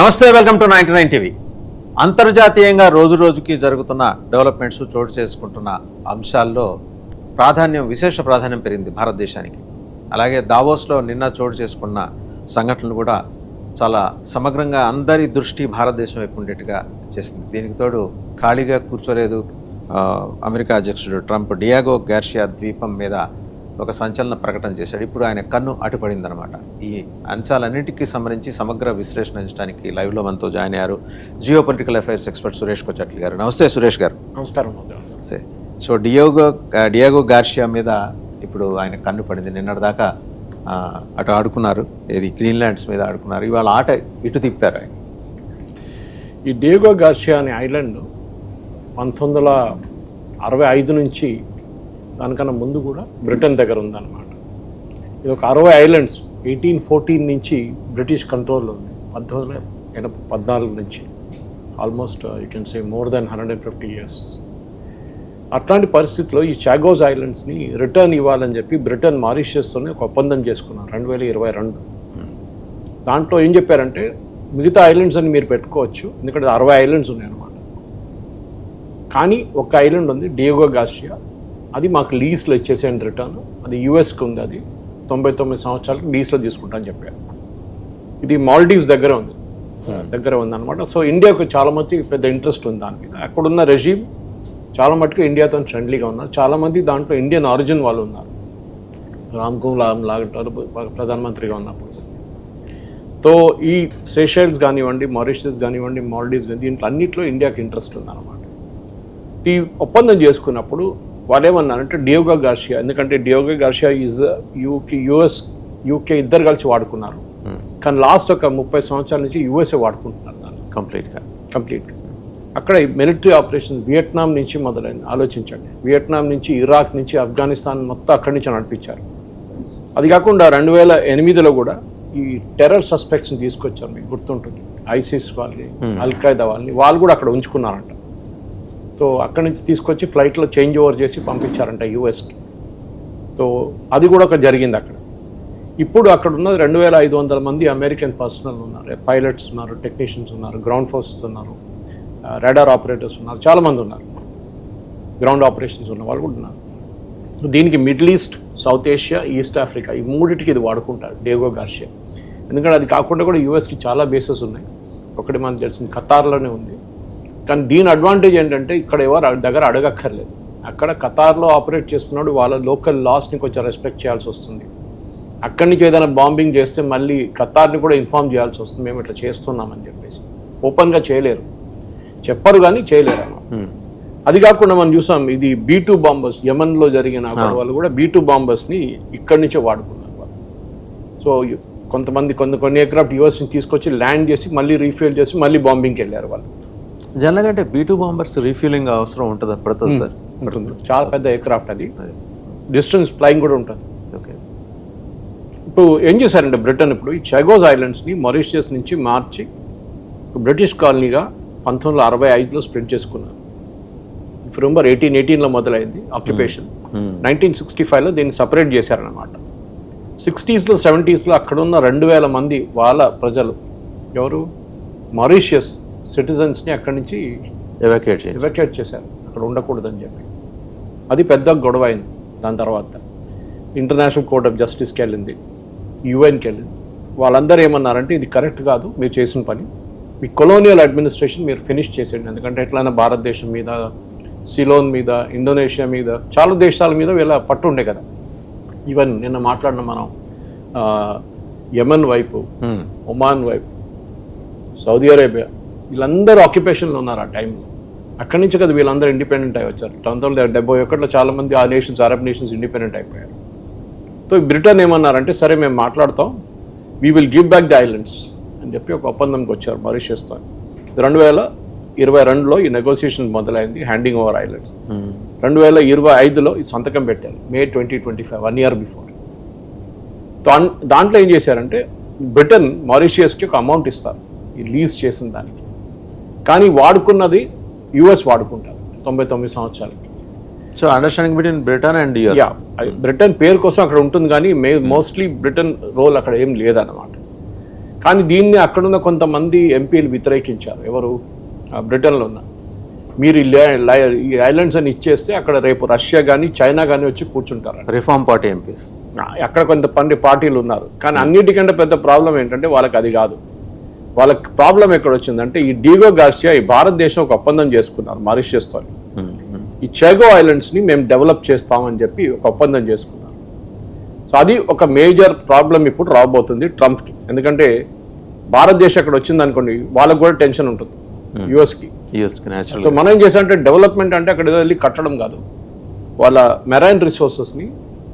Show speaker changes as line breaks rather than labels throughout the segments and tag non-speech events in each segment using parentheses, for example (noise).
నమస్తే welcome to ninety nine TV. అంతర్జాతీయంగా రోజు రోజుకి జరుగుతున్న డెవలప్మెంట్స్ చోటు చేసుకుంటున్న అంశాల్లో ప్రాధాన్యం విశేష ప్రాధాన్యం పెరిగింది భారతదేశానికి. అలాగే దావోస్లో నిన్న చోటు చేసుకున్న సంఘటనలు కూడా చాలా సమగ్రంగా అందరి దృష్టి భారతదేశం వైపు ఉండేట్టుగా చేసింది. దీనికి తోడు ఖాళీగా కూర్చోలేదు అమెరికా అధ్యక్షుడు ట్రంప్. డియాగో గార్షియా ద్వీపం మీద ఒక సంచలన ప్రకటన చేశాడు. ఇప్పుడు ఆయన కన్ను అటుపడిందనమాట. ఈ అంశాలన్నింటికీ సంబంధించి సమగ్ర విశ్లేషణ అందించడానికి లైవ్లో మనతో జాయిన్ అయ్యారు geopolitical affairs expert Suresh Kochattla గారు. నమస్తే సురేష్ గారు.
నమస్కారం.
Say so Diego Diego Garcia మీద ఇప్పుడు ఆయన కన్ను పడింది. నిన్నటిదాకా అటు ఆడుకున్నారు. ఏది గ్రీన్లాండ్స్ మీద ఆడుకున్నారు. ఇవాళ ఆట ఇటు తిప్పారు ఆయన.
ఈ డేగో గార్షియా అనే ఐలాండ్ పంతొమ్మిది వందల అరవై ఐదు నుంచి దానికన్నా ముందు కూడా బ్రిటన్ దగ్గర ఉందన్నమాట. ఇది ఒక అరవై ఐలాండ్స్ ఎయిటీన్ ఫోర్టీన్ నుంచి బ్రిటిష్ కంట్రోల్లో ఉంది. పంతొమ్మిది వందల ఎనభై పద్నాలుగు నుంచి. Almost you can say more than hundred and fifty years అట్లాంటి పరిస్థితుల్లో ఈ చాగోజ్ ఐలాండ్స్ని రిటర్న్ ఇవ్వాలని చెప్పి బ్రిటన్ మారిషియస్తోనే ఒక ఒప్పందం చేసుకున్నారు రెండు వేల ఇరవై రెండు. దాంట్లో ఏం చెప్పారంటే మిగతా ఐలాండ్స్ అని మీరు పెట్టుకోవచ్చు ఎందుకంటే అరవై ఐలాండ్స్ ఉన్నాయన్నమాట. కానీ ఒక ఐలాండ్ ఉంది డియోగో గాసియా అది మాకు లీజ్లో ఇచ్చేసేయండి రిటర్న్ అది యూఎస్కి ఉంది అది. తొంభై తొమ్మిది సంవత్సరాలకు లీజ్లో తీసుకుంటా అని చెప్పారు ఇది మాల్డీవ్స్ దగ్గర ఉంది. దగ్గర ఉంది అనమాట సో ఇండియాకు చాలా మంది పెద్ద ఇంట్రెస్ట్ ఉంది దాని మీద అక్కడున్న రెజీమ్ చాలా మటుకు ఇండియాతో ఫ్రెండ్లీగా ఉన్నారు. చాలా మంది దాంట్లో ఇండియన్ ఆరిజిన్ వాళ్ళు ఉన్నారు. రామ్ కుమార్ లాగంటారు ప్రధానమంత్రిగా ఉన్నప్పుడు. సో ఈ సేషల్స్ కానివ్వండి మారిషస్ కానివ్వండి మాల్డీవ్స్ కానీ దీంట్లో అన్నింటిలో ఇండియాకి ఇంట్రెస్ట్ ఉందన్నమాట. ఈ ఒప్పందం చేసుకున్నప్పుడు వాళ్ళు ఏమన్నారంటే డియోగా గార్షియా. ఎందుకంటే Diego Garcia is UK US UK ఇద్దరు కలిసి వాడుకున్నారు. కానీ లాస్ట్ ఒక ముప్పై సంవత్సరాల నుంచి యుఎస్ఏ వాడుకుంటున్నారు దాన్ని.
కంప్లీట్గా
కంప్లీట్ అక్కడ మిలిటరీ ఆపరేషన్ వియట్నాం నుంచి మొదలైంది. ఆలోచించండి. వియట్నాం నుంచి ఇరాక్ నుంచి ఆఫ్ఘనిస్తాన్ మొత్తం అక్కడి నుంచి నడిపించారు. అది కాకుండా రెండు వేల ఎనిమిదిలో కూడా ఈ టెర్రర్ సస్పెక్ట్స్ని తీసుకొచ్చారు. మీకు గుర్తుంటుంది. ఐసిస్ వాళ్ళని అల్ఖైదా వాళ్ళని. వాళ్ళు కూడా అక్కడ ఉంచుకున్నారంట. సో అక్కడి నుంచి తీసుకొచ్చి ఫ్లైట్లో చేంజ్ ఓవర్ చేసి పంపించారంట యూఎస్కి. సో అది కూడా ఒక జరిగింది అక్కడ. ఇప్పుడు అక్కడ ఉన్నది రెండు వేల ఐదు వందల మంది అమెరికన్ పర్సనల్ ఉన్నారు పైలట్స్ ఉన్నారు టెక్నీషియన్స్ ఉన్నారు గ్రౌండ్ ఫోర్సెస్ ఉన్నారు రాడార్ ఆపరేటర్స్ ఉన్నారు చాలామంది ఉన్నారు. గ్రౌండ్ ఆపరేషన్స్ ఉన్న వాళ్ళు కూడా ఉన్నారు. దీనికి Middle East South Asia East Africa ఈ మూడింటికి ఇది వాడుకుంటారు డేగో గార్షియా. ఎందుకంటే అది కాకుండా కూడా యూఎస్కి చాలా బేసెస్ ఉన్నాయి. ఒకటి మనకు తెలిసింది ఖతార్లోనే ఉంది కానీ దీని అడ్వాంటేజ్ ఏంటంటే ఇక్కడ ఎవరు దగ్గర అడగక్కర్లేదు. అక్కడ ఖతార్లో ఆపరేట్ చేస్తున్నాడు వాళ్ళ లోకల్ లాస్ని కొంచెం రెస్పెక్ట్ చేయాల్సి వస్తుంది. అక్కడి నుంచి ఏదైనా బాంబింగ్ చేస్తే మళ్ళీ ఖతార్ని కూడా ఇన్ఫామ్ చేయాల్సి వస్తుంది మేము ఇట్లా చేస్తున్నామని చెప్పేసి. ఓపెన్గా చేయలేరు. చెప్పరు కానీ చేయలేరు అన్నమాట. అది కాకుండా మనం చూసాం ఇది బీ టూ బాంబర్స్ యమన్లో జరిగిన వాళ్ళు కూడా బీ టూ బాంబర్స్ని ఇక్కడి నుంచే వాడుకున్నారు వాళ్ళు. సో కొంతమంది కొన్ని కొన్ని ఎయిర్క్రాఫ్ట్ యూఎస్ నుంచి తీసుకొచ్చి ల్యాండ్ చేసి మళ్ళీ రీఫిల్ చేసి మళ్ళీ బాంబింగ్కి వెళ్ళారు వాళ్ళు.
జనరల్గా అంటే బీ టూ బాంబర్స్ రీఫిలింగ్ అవసరం ఉంటుంది పడుతుంది సార్.
ఉంటుంది చాలా పెద్ద ఎయిర్క్రాఫ్ట్ అది. డిస్టెన్స్ ఫ్లైయింగ్ కూడా ఉంటుంది.
ఓకే.
ఇప్పుడు ఏం చేశారంటే బ్రిటన్ ఇప్పుడు ఈ చెగోస్ ఐలాండ్స్ని మారిషియస్ నుంచి మార్చి బ్రిటిష్ కాలనీగా పంతొమ్మిది వందల అరవై ఐదులో స్ప్రెడ్ చేసుకున్నారు. ఫిబ్రవరి ఎయిటీన్ ఎయిటీన్లో మొదలైంది ఆక్యుపేషన్ నైన్టీన్ సిక్స్టీ ఫైవ్లో దీన్ని సపరేట్ చేశారనమాట సిక్స్టీస్లో సెవెంటీస్లో అక్కడున్న రెండు వేల మంది వాళ్ళ ప్రజలు ఎవరు? మారిషియస్ సిటిజన్స్ని అక్కడి నుంచి
ఎవాక్యుయేట్ చేయండి
ఎవాక్యుయేట్ చేశారు. అక్కడ ఉండకూడదని చెప్పి. అది పెద్ద గొడవ అయింది దాని తర్వాత. ఇంటర్నేషనల్ కోర్ట్ ఆఫ్ జస్టిస్కి వెళ్ళింది. యుఎన్కి వెళ్ళింది. వాళ్ళందరూ ఏమన్నారంటే ఇది కరెక్ట్ కాదు మీరు చేసిన పని. మీ కొలోనియల్ అడ్మినిస్ట్రేషన్ మీరు ఫినిష్ చేసేయండి. ఎందుకంటే ఎట్లయినా భారతదేశం మీద సిలోన్ మీద ఇండోనేషియా మీద చాలా దేశాల మీద వీళ్ళ పట్టు ఉండే కదా. ఈవెన్ నిన్న మాట్లాడిన మనం యమన్ వైపు
Hmm.
ఒమాన్ వైపు సౌదీ అరేబియా వీళ్ళందరూ ఆక్యుపేషన్లో ఉన్నారు ఆ టైంలో అక్కడి నుంచి కదా వీళ్ళందరూ ఇండిపెండెంట్ అయి వచ్చారు. పంతొమ్మిది వందల డెబ్బై ఒకటిలో చాలా మంది ఆ నేషన్స్ అరబ్ నేషన్స్ ఇండిపెండెంట్ అయిపోయారు. సో బ్రిటన్ ఏమన్నారంటే సరే మేము మాట్లాడతాం. We will give back the islands అని చెప్పి ఒక ఒప్పందంకి వచ్చారు మారిషియస్తో రెండు వేల ఇరవై రెండులో ఈ నెగోసియేషన్ మొదలైంది హ్యాండింగ్ ఓవర్ ఐలాండ్స్ రెండు వేల ఇరవై ఐదులో ఈ సంతకం పెట్టారు May twenty twenty five one year before దాంట్లో ఏం చేశారంటే బ్రిటన్ మారిషియస్కి ఒక అమౌంట్ ఇస్తారు ఈ లీజ్ చేసిన దానికి. కానీ వాడుకున్నది యుఎస్ వాడుకుంటారు తొంభై తొమ్మిది సంవత్సరాలకి.
So understanding between Britain and
yeah Britain పేరు కోసం అక్కడ ఉంటుంది కానీ మే మోస్ట్లీ బ్రిటన్ రోల్ అక్కడ ఏం లేదన్నమాట. కానీ దీన్ని అక్కడున్న కొంతమంది ఎంపీలు వ్యతిరేకించారు. ఎవరు? ఆ, బ్రిటన్లో ఉన్న. మీరు ఈ ఐలాండ్స్ అని ఇచ్చేస్తే అక్కడ రేపు రష్యా కానీ చైనా కానీ వచ్చి కూర్చుంటారు
రిఫార్మ్ పార్టీ ఎంపీస్
అక్కడ కొంత పండి పార్టీలు ఉన్నారు. కానీ అన్నిటికంటే పెద్ద ప్రాబ్లం ఏంటంటే వాళ్ళకి అది కాదు. వాళ్ళకి ప్రాబ్లం ఎక్కడ వచ్చిందంటే ఈ డీగో గార్సియా ఈ భారతదేశం ఒక ఒప్పందం చేసుకున్నారు మారిషియస్తో ఈ చెగో ఐలాండ్స్ని మేము డెవలప్ చేస్తామని చెప్పి ఒక ఒప్పందం చేసుకున్నారు. సో అది ఒక మేజర్ ప్రాబ్లం ఇప్పుడు రాబోతుంది ట్రంప్కి. ఎందుకంటే భారతదేశం అక్కడ వచ్చింది అనుకోండి వాళ్ళకి కూడా టెన్షన్ ఉంటుంది యుఎస్కి.
యూఎస్కి న్యాచురల్
సో మనం ఏం చేసామంటే డెవలప్మెంట్ అంటే అక్కడ ఏదో వెళ్ళి కట్టడం కాదు. వాళ్ళ మెరైన్ రిసోర్సెస్ని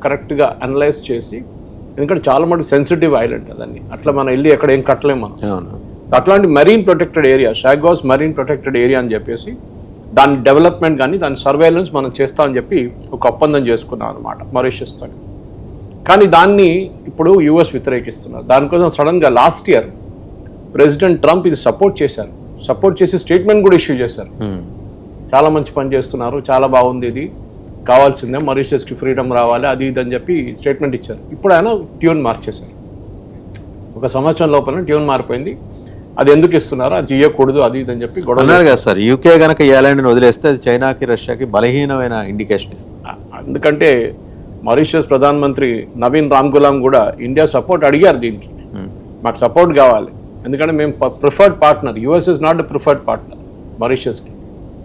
కరెక్ట్గా అనలైజ్ చేసి ఎందుకంటే చాలా మటుకు సెన్సిటివ్ ఐలాండ్ అదన్నీ. అట్లా మనం వెళ్ళి ఎక్కడ ఏం కట్టలేం మనం. అట్లాంటి marine protected area Chagos marine protected area అని చెప్పేసి దాని డెవలప్మెంట్ కానీ దాని సర్వేలెన్స్ మనం చేస్తామని చెప్పి ఒక ఒప్పందం చేసుకున్నాం అనమాట మారిషియస్తో కానీ దాన్ని ఇప్పుడు యుఎస్ వ్యతిరేకిస్తున్నారు. దానికోసం సడన్గా లాస్ట్ ఇయర్ ప్రెసిడెంట్ ట్రంప్ ఇది సపోర్ట్ చేశారు. సపోర్ట్ చేసి స్టేట్మెంట్ కూడా ఇష్యూ చేశారు.
Hmm.
చాలా మంచి పని చేస్తున్నారు చాలా బాగుంది ఇది. కావాల్సిందే మరీషియస్కి ఫ్రీడమ్ రావాలి అది ఇది అని చెప్పి స్టేట్మెంట్ ఇచ్చారు. ఇప్పుడు ఆయన ట్యూన్ మార్చేశారు. ఒక సంవత్సరం లోపల ట్యూన్ మారిపోయింది. అది ఎందుకు ఇస్తున్నారు అది ఇవ్వకూడదు అది ఇది అని చెప్పి గొడవ
కదా సార్ యూకే గనక ఈ ఐలాండ్ని వదిలేస్తే అది చైనాకి రష్యాకి బలహీనమైన ఇండికేషన్ ఇస్తుంది.
ఎందుకంటే మారిషియస్ ప్రధానమంత్రి నవీన్ రామ్ గులాం కూడా ఇండియా సపోర్ట్ అడిగారు దీనికి.
Hmm.
మాకు సపోర్ట్ కావాలి. ఎందుకంటే మేము preferred partner US is not the preferred partner మారిషియస్కి.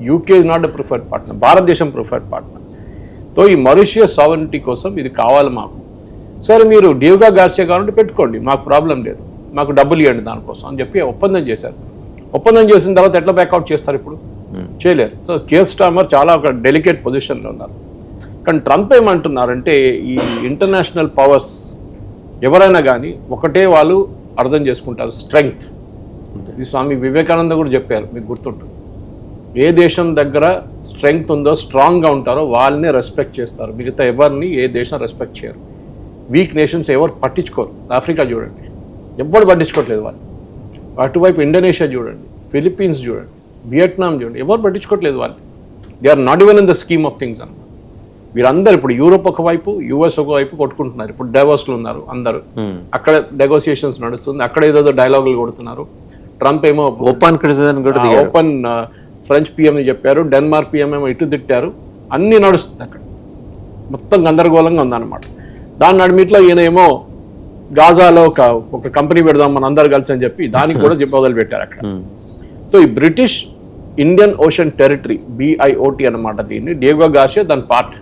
UK is not the preferred partner భారతదేశం ప్రిఫర్డ్ పార్ట్నర్తో ఈ మారిషియస్ సావరిటీ కోసం ఇది కావాలి మాకు. సరే మీరు డియోగా గార్సియా కావాలంటే పెట్టుకోండి మాకు ప్రాబ్లం లేదు. మాకు డబ్బులు ఇవ్వండి దానికోసం అని చెప్పి ఒప్పందం చేశారు. ఒప్పందం చేసిన తర్వాత ఎట్లా బ్యాకౌట్ చేస్తారు ఇప్పుడు? చేయలేరు. సో కేర్ స్టామర్ చాలా ఒక డెలికేట్ పొజిషన్లో ఉన్నారు. కానీ ట్రంప్ ఏమంటున్నారంటే ఈ ఇంటర్నేషనల్ పవర్స్ ఎవరైనా కానీ ఒకటే వాళ్ళు అర్థం చేసుకుంటారు. స్ట్రెంగ్త్. ఇది స్వామి వివేకానంద కూడా చెప్పారు మీకు గుర్తుంటుంది. ఏ దేశం దగ్గర స్ట్రెంగ్త్ ఉందో స్ట్రాంగ్గా ఉంటారో వాళ్ళనే రెస్పెక్ట్ చేస్తారు. మిగతా ఎవరిని ఏ దేశం రెస్పెక్ట్ చేయరు. వీక్ నేషన్స్ ఎవరు పట్టించుకోరు. ఆఫ్రికా చూడండి. ఎవ్వరు పట్టించుకోవట్లేదు వాళ్ళు అటువైపు ఇండోనేషియా చూడండి ఫిలిప్పీన్స్ చూడండి వియట్నాం చూడండి ఎవరు పట్టించుకోవట్లేదు వాళ్ళు they are not even in the scheme of things అన్నమాట. వీరందరూ ఇప్పుడు యూరోప్ ఒకవైపు యుఎస్ ఒకవైపు కొట్టుకుంటున్నారు. ఇప్పుడు డైవర్స్లు ఉన్నారు అందరూ. అక్కడ నెగోసియేషన్స్ నడుస్తుంది అక్కడ ఏదో డైలాగులు కొడుతున్నారు. ట్రంప్ ఏమో
ఓపెన్ కూడా దిగారు.
ఓపెన్ ఫ్రెంచ్ పిఎం చెప్పారు డెన్మార్క్ పిఎం ఏమో ఇటు తిట్టారు. అన్ని నడుస్తుంది అక్కడ. మొత్తం గందరగోళంగా ఉందన్నమాట. దాని నడిమిట్లో ఈయన ఏమో గాజాలో ఒక ఒక కంపెనీ పెడదాం మన అందరు కలిసి అని చెప్పి దానికి కూడా (laughs) మొదలు పెట్టారు అక్కడ.
Hmm.
సో ఈ British Indian Ocean Territory BIOT అన్నమాట దీన్ని. డియోగో గాషియా దాని పార్ట్.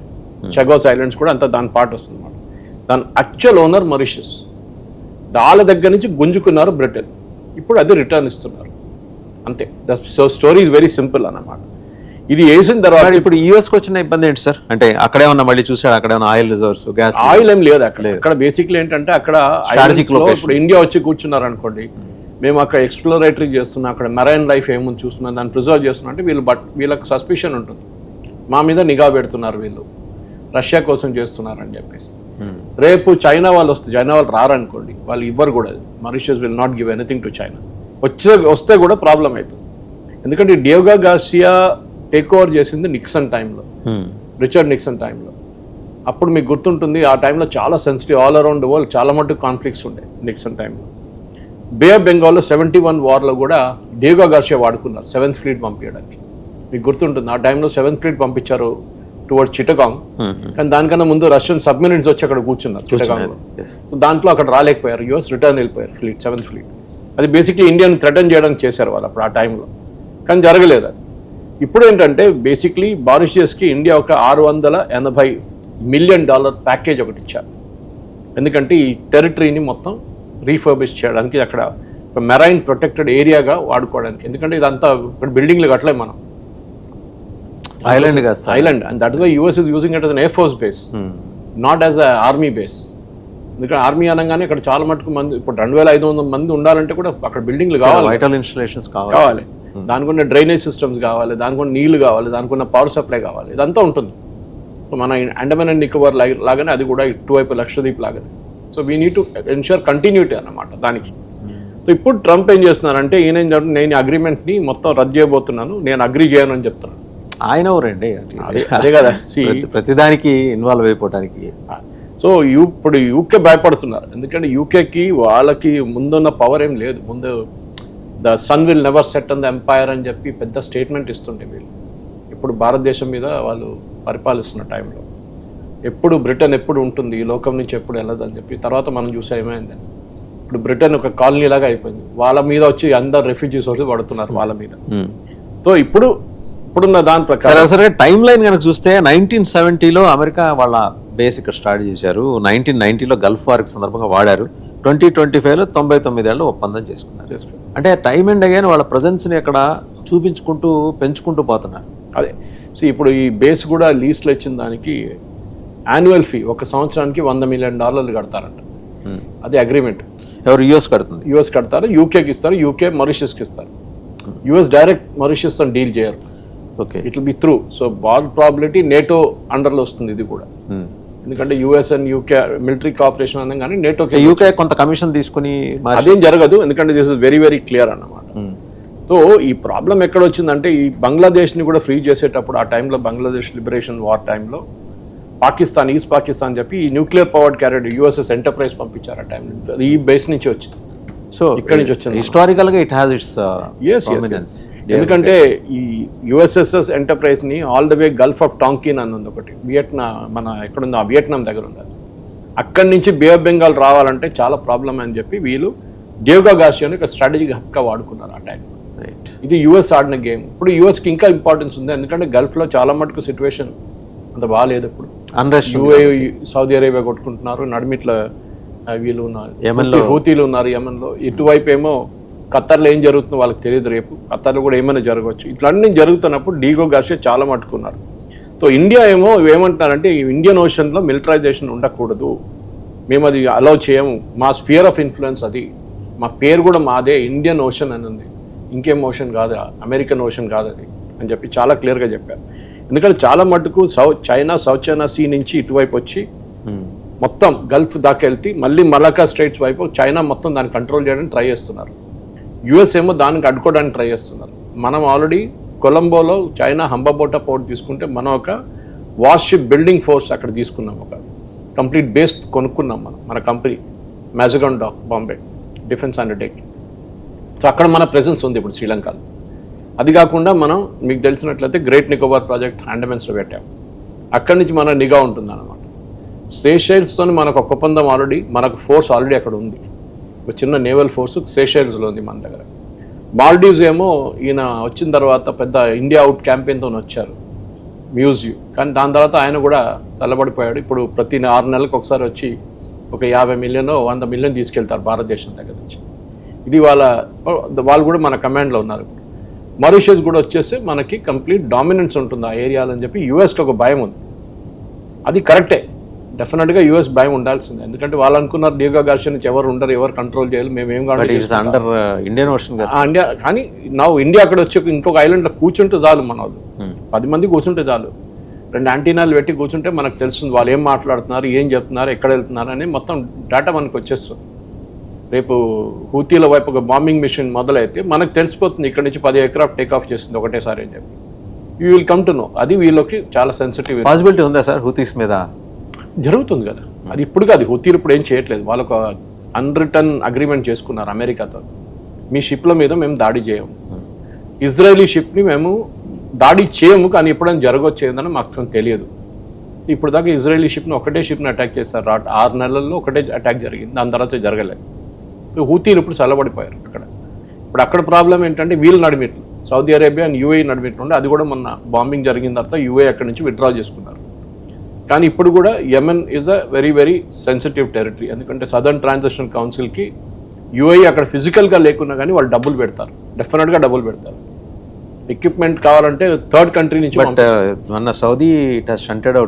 చెగోస్ ఐలాండ్స్ కూడా అంతా దాని పార్ట్ వస్తుంది అనమాట దాని యాక్చువల్ ఓనర్ మరిషియస్ వాళ్ళ దగ్గర నుంచి గుంజుకున్నారు బ్రిటన్. ఇప్పుడు అది రిటర్న్ ఇస్తున్నారు. అంతే. So story is very simple అన్నమాట. ఇది వేసిన తర్వాత
ఇప్పుడు యూఎస్కి వచ్చిన ఇబ్బంది ఏంటి సార్? అంటే అక్కడే ఉన్న మళ్ళీ చూసాడు అక్కడే ఉన్న ఆయిల్ రిజర్వ్స్ గ్యాస్
ఆయిల్ ఏం లేదు అక్కడ. అక్కడ బేసిక్లీ ఏంటంటే అక్కడ. ఇప్పుడు ఇండియా వచ్చి కూర్చున్నారు అనుకోండి మేము అక్కడ ఎక్స్ప్లోరేటరీ చేస్తున్నాం అక్కడ మెరైన్ లైఫ్ ఏముంది చూస్తున్నాం దాన్ని ప్రిజర్వ్ చేస్తున్నాం అంటే వీళ్ళు బట్ వీళ్ళకి సస్పిషన్ ఉంటుంది. మా మీద నిఘా పెడుతున్నారు వీళ్ళు. రష్యా కోసం చేస్తున్నారు అని చెప్పేసి రేపు చైనా వాళ్ళు వస్తే చైనా వాళ్ళు రారనుకోండి వాళ్ళు ఇవ్వరు కూడా. Mauritius will not give anything to China వచ్చే వస్తే కూడా ప్రాబ్లం అవుతుంది. ఎందుకంటే డియోగా గార్సియా టేక్ ఓవర్ చేసింది నిక్సన్ టైంలో. రిచర్డ్ నిక్సన్ టైంలో. అప్పుడు మీకు గుర్తుంటుంది ఆ టైంలో చాలా సెన్సిటివ్ ఆల్ అరౌండ్ వరల్డ్ చాలా మటుకు కాన్ఫ్లిక్ట్స్ ఉండే నిక్సన్ టైంలో. బే ఆఫ్ బెంగాల్లో సెవెంటీ వన్ వార్లో కూడా డియోగా గార్షియా వాడుకున్నారు సెవెంత్ ఫ్లీట్ పంపించడానికి. మీకు గుర్తుంటుంది ఆ టైంలో సెవెంత్ ఫ్లీట్ పంపించారు టువర్డ్ చిటగాంగ్ కానీ దానికన్నా ముందు రష్యన్ సబ్మెరీన్స్ వచ్చి అక్కడ కూర్చున్నారు చిటగాంగ్లో దాంట్లో అక్కడ రాలేకపోయారు యుఎస్ రిటర్న్ వెళ్ళిపోయారు ఫ్లీట్ సెవెంత్ ఫ్లీట్ అది బేసిక్లీ ఇండియాని థ్రెటన్ చేయడానికి చేశారు వాళ్ళు అప్పుడు ఆ టైంలో. కానీ జరగలేదు అది. ఇప్పుడు ఏంటంటే బేసిక్లీ బారిషియస్కి ఇండియా ఒక ఆరు వందల ఎనభై మిలియన్ డాలర్ ప్యాకేజ్ ఒకటి ఇచ్చారు. ఎందుకంటే ఈ టెరిటరీని మొత్తం రీఫర్బిష్ చేయడానికి అక్కడ మెరైన్ ప్రొటెక్టెడ్ ఏరియాగా వాడుకోవడానికి. ఎందుకంటే ఇదంతా ఇక్కడ బిల్డింగ్లు కట్టలేం మనం.
ఐలాండ్ కాదు
island and that is why US is using it as air force base not as a army base ఎందుకంటే ఆర్మీ అనగానే ఇక్కడ చాలా మటుకు మంది ఇప్పుడు రెండు వేల ఐదు వందల మంది ఉండాలంటే కూడా అక్కడ బిల్డింగ్లు కావాలి.
వైటల్ ఇన్స్టలేషన్స్ కావాలి.
కావాలి దానికి ఉన్న డ్రైనేజ్ సిస్టమ్స్ కావాలి దానికి ఉన్న నీళ్ళు కావాలి దానికి ఉన్న పవర్ సప్లై కావాలి ఇదంతా ఉంటుంది. సో మన అండమాన్ అండ్ నికోబార్ లాగ- లాగానే అది కూడా ఇటువైపు లక్షద్వీప్ లాగానే. So we need to ensure continuity అన్నమాట దానికి. సో ఇప్పుడు ట్రంప్ ఏం చేస్తున్నారంటే ఈయన ఏం నేను అగ్రిమెంట్ని మొత్తం రద్దు చేయబోతున్నాను నేను అగ్రి చేయను అని చెప్తున్నాను
ఆయన ఎవరండి?
అదే అదే కదా (laughs)
ప్రతిదానికి ఇన్వాల్వ్ అయిపోవడానికి
సో ఇప్పుడు యూకే భయపడుతున్నారు. ఎందుకంటే యూకేకి వాళ్ళకి ముందున్న పవర్ ఏం లేదు. ముందు the sun will never set on the empire అని చెప్పి పెద్ద స్టేట్మెంట్ ఇస్తుండే వీళ్ళు. ఇప్పుడు భారతదేశం మీద వాళ్ళు పరిపాలిస్తున్న టైంలో. ఎప్పుడు బ్రిటన్ ఎప్పుడు ఉంటుంది? ఈ లోకం నుంచి ఎప్పుడు వెళ్ళదు అని చెప్పి తర్వాత మనం చూసా ఏమైందని ఇప్పుడు బ్రిటన్ ఒక కాలనీ లాగా అయిపోయింది. వాళ్ళ మీద వచ్చి అందరు రెఫ్యూజీస్ వచ్చి పడుతున్నారు వాళ్ళ మీద. సో ఇప్పుడు ఇప్పుడున్న దాని ప్రకారం
సరే టైం లైన్ కనుక చూస్తే నైన్టీన్ సెవెంటీలో అమెరికా వాళ్ళ బేస్ ఇక్కడ స్టార్ట్ చేశారు. నైన్టీన్ నైన్టీలో గల్ఫ్ వార్ సందర్భంగా వాడారు. ట్వంటీ ట్వంటీ ఫైవ్లో తొంభై తొమ్మిదేళ్ళు ఒప్పందం చేసుకున్నారు.
చేసుకో.
అంటే టైం అండ్ అగైన్ వాళ్ళ ప్రజెన్స్ని అక్కడ చూపించుకుంటూ పెంచుకుంటూ పోతున్నారు.
అదే. సో ఇప్పుడు ఈ బేస్ కూడా లీస్లో ఇచ్చిన దానికి యాన్యువల్ ఫీ ఒక సంవత్సరానికి వంద మిలియన్ డాలర్లు కడతారంట. అది అగ్రిమెంట్.
ఎవరు యుఎస్ కడుతుంది?
యుఎస్ కడతారు యూకేకి ఇస్తారు యూకే మారిషస్కి ఇస్తారు. యుఎస్ డైరెక్ట్ మారిషస్ డీల్ చేయరు.
Okay.
It will be through. So ball probability NATO అండర్లో వస్తుంది ఇది కూడా. ఎందుకంటే US and UK military cooperation అన్నాం కానీ నేటోకి
యూకే కొంత కమిషన్ తీసుకుని
అదేం జరగదు ఎందుకంటే this is very very clear అన్నమాట.
Hmm.
సో ఈ ప్రాబ్లం ఎక్కడ వచ్చిందంటే ఈ బంగ్లాదేశ్ని కూడా ఫ్రీ చేసేటప్పుడు ఆ టైంలో బంగ్లాదేశ్ లిబరేషన్ వార్ టైంలో పాకిస్తాన్ ఈస్ట్ పాకిస్తాన్ చెప్పి ఈ nuclear powered carrier USS Enterprise పంపించారు ఆ టైంలో ఈ బేస్ నుంచి వచ్చింది.
సో
ఇక్కడి నుంచి వచ్చింది.
హిస్టారికల్గా ఇట్ హ్యాస్ ఇట్స్
ఎస్ ఎందుకంటే ఈ USSS ఎంటర్ప్రైజ్ని all the way Gulf of Tonkin అని ఉంది ఒకటి. వియట్నా మన ఎక్కడుందో ఆ వియట్నాం దగ్గర ఉంది. అక్కడి నుంచి బే ఆఫ్ బెంగాల్ రావాలంటే చాలా ప్రాబ్లం అని చెప్పి వీళ్ళు దేవ్గా గాషియాని ఒక స్ట్రాటజిక్ హక్గా వాడుకున్నారు ఆ
రైట్
ఇది యుఎస్ ఆడిన గేమ్ ఇప్పుడు యుఎస్కి ఇంకా ఇంపార్టెన్స్ ఉంది. ఎందుకంటే గల్ఫ్లో చాలా మటుకు సిచ్యువేషన్ అంత బాగాలేదు ఇప్పుడు.
అన్రెస్ట్
యుఏ సౌదీ అరేబియా కొట్టుకుంటున్నారు. నడిమిట్ల వీళ్ళు ఉన్నారు.
యెమెన్లో-
హూతీ- హూతీలు ఉన్నారు యమన్లో ఇటువైపు ఏమో ఖత్తర్లో ఏం జరుగుతుందో వాళ్ళకి తెలియదు రేపు. ఖత్తర్లో కూడా ఏమైనా జరగవచ్చు. ఇట్లన్నీ జరుగుతున్నప్పుడు డీగో గాషే చాలా మట్టుకున్నారు. సో ఇండియా ఏమో ఏమంటున్నారంటే ఇండియన్ ఓషన్లో మిలిటరైజేషన్ ఉండకూడదు. మేము అది అలౌ చేయము. మా స్పియర్ ఆఫ్ ఇన్ఫ్లుయెన్స్ అది. మా పేరు కూడా మాదే ఇండియన్ ఓషన్ అని ఉంది. ఇంకేం ఓషన్ కాదు అమెరికన్ ఓషన్ కాదు అది అని చెప్పి చాలా క్లియర్గా చెప్పారు. ఎందుకంటే చాలా మటుకు South China South China Sea నుంచి ఇటువైపు వచ్చి మొత్తం గల్ఫ్ దాకా వెళ్తే మళ్ళీ మలకా స్టేట్స్ వైపు చైనా మొత్తం దాన్ని కంట్రోల్ చేయడానికి ట్రై చేస్తున్నారు. యుఎస్ ఏమో దానికి అడ్డుకోవడానికి ట్రై చేస్తున్నారు. మనం ఆల్రెడీ కొలంబోలో చైనా హంబాబోటా పోర్ట్ తీసుకుంటే మనం ఒక వార్షిప్ బిల్డింగ్ ఫోర్స్ అక్కడ తీసుకున్నాం ఒక కంప్లీట్ బేస్ కొనుక్కున్నాం మనం మన company Mazagon Dock Bombay defence undertaking so అక్కడ మన ప్రెసెన్స్ ఉంది ఇప్పుడు శ్రీలంకలో. అది కాకుండా మనం మీకు తెలిసినట్లయితే గ్రేట్ నికోబార్ ప్రాజెక్ట్ అండమెన్స్లో పెట్టాం. అక్కడి నుంచి మన నిఘా ఉంటుంది అనమాట సేషైల్స్తో మనకు ఒక ఒప్పందం ఆల్రెడీ మనకు ఫోర్స్ ఆల్రెడీ అక్కడ ఉంది. ఒక చిన్న నేవల్ ఫోర్స్ సేషల్స్లో ఉంది మన దగ్గర. మాల్డీవ్స్ ఏమో ఈయన వచ్చిన తర్వాత పెద్ద ఇండియా అవుట్ క్యాంపెయిన్తో వచ్చారు. మ్యూజియం కానీ దాని తర్వాత ఆయన కూడా చల్లబడిపోయాడు. ఇప్పుడు ప్రతి ఆరు నెలలకు ఒకసారి వచ్చి ఒక యాభై మిలియన్ వంద మిలియన్ తీసుకెళ్తారు భారతదేశం దగ్గర నుంచి. ఇది వాళ్ళ వాళ్ళు కూడా మన కమాండ్లో ఉన్నారు. మారిషియస్ కూడా వచ్చేస్తే మనకి కంప్లీట్ డామినెన్స్ ఉంటుంది ఆ ఏరియాలో అని చెప్పి యుఎస్కి ఒక భయం ఉంది. అది కరెక్టే డెఫినెట్గా యూఎస్ భయం ఉండాల్సిందే. ఎందుకంటే వాళ్ళు అనుకున్నారు డియోగా గార్షియా నుంచి ఎవరు ఉండరు ఎవరు కంట్రోల్ చేయాలి మేము ఏం
అండర్ ఇండియన్ ఓషన్
ఇండియా కానీ నా ఇండియా అక్కడ వచ్చి ఇంకొక ఐలాండ్లో కూర్చుంటే చాలు మన వాళ్ళు. పది మంది కూర్చుంటే చాలు. రెండు యాంటీనాలు పెట్టి కూర్చుంటే మనకు తెలుస్తుంది వాళ్ళు ఏం మాట్లాడుతున్నారు ఏం చెప్తున్నారు ఎక్కడ వెళ్తున్నారు అని మొత్తం డేటా మనకు వచ్చేస్తుంది. రేపు హూతీల వైపు ఒక బాంబింగ్ మిషన్ మొదలైతే మనకు తెలిసిపోతుంది ఇక్కడ నుంచి పది ఎయిర్క్రాఫ్ట్ టేక్ ఆఫ్ చేస్తుంది ఒకటేసారి అని చెప్పి. You will come to know అది వీళ్ళకి చాలా సెన్సిటివ్
పాసిబిలిటీ ఉందా సార్ హూతీస్ మీద?
జరుగుతుంది కదా. అది ఇప్పుడు కాదు హుతీలు ఇప్పుడు ఏం చేయట్లేదు. వాళ్ళకు అన్రిటర్న్ అగ్రిమెంట్ చేసుకున్నారు అమెరికాతో. మీ షిప్ల మీద మేము దాడి చేయము ఇజ్రాయలీ షిప్ని మేము దాడి చేయము కానీ ఎప్పుడైనా జరగవచ్చు ఏందని మాకు తెలియదు. ఇప్పుడు దాకా ఇజ్రాయలీ షిప్ని ఒకటే షిప్ని అటాక్ చేస్తారు ఆరు నెలల్లో ఒకటే అటాక్ జరిగింది. దాని తర్వాత జరగలేదు. హూతీలు ఇప్పుడు చల్లబడిపోయారు అక్కడ. ఇప్పుడు అక్కడ ప్రాబ్లం ఏంటంటే వీళ్ళు నడిమిట్లు. సౌదీ అరేబియా అండ్ యూఏ నడిమిట్లు ఉండే అది కూడా మొన్న బాంబింగ్ జరిగిన తర్వాత యూఏ అక్కడి నుంచి విత్డ్రా చేసుకున్నారు. కానీ ఇప్పుడు కూడా Yemen is a very very sensitive territory ఎందుకంటే సదర్న్ ట్రాన్సాక్షన్ కౌన్సిల్కి యూఐ అక్కడ ఫిజికల్గా లేకున్నా కానీ వాళ్ళు డబ్బులు పెడతారు. డెఫినెట్గా డబ్బులు పెడతారు. ఎక్విప్మెంట్ కావాలంటే థర్డ్ కంట్రీ నుంచి
మొన్న సౌదీ ఇట్ హస్ షంటెడ్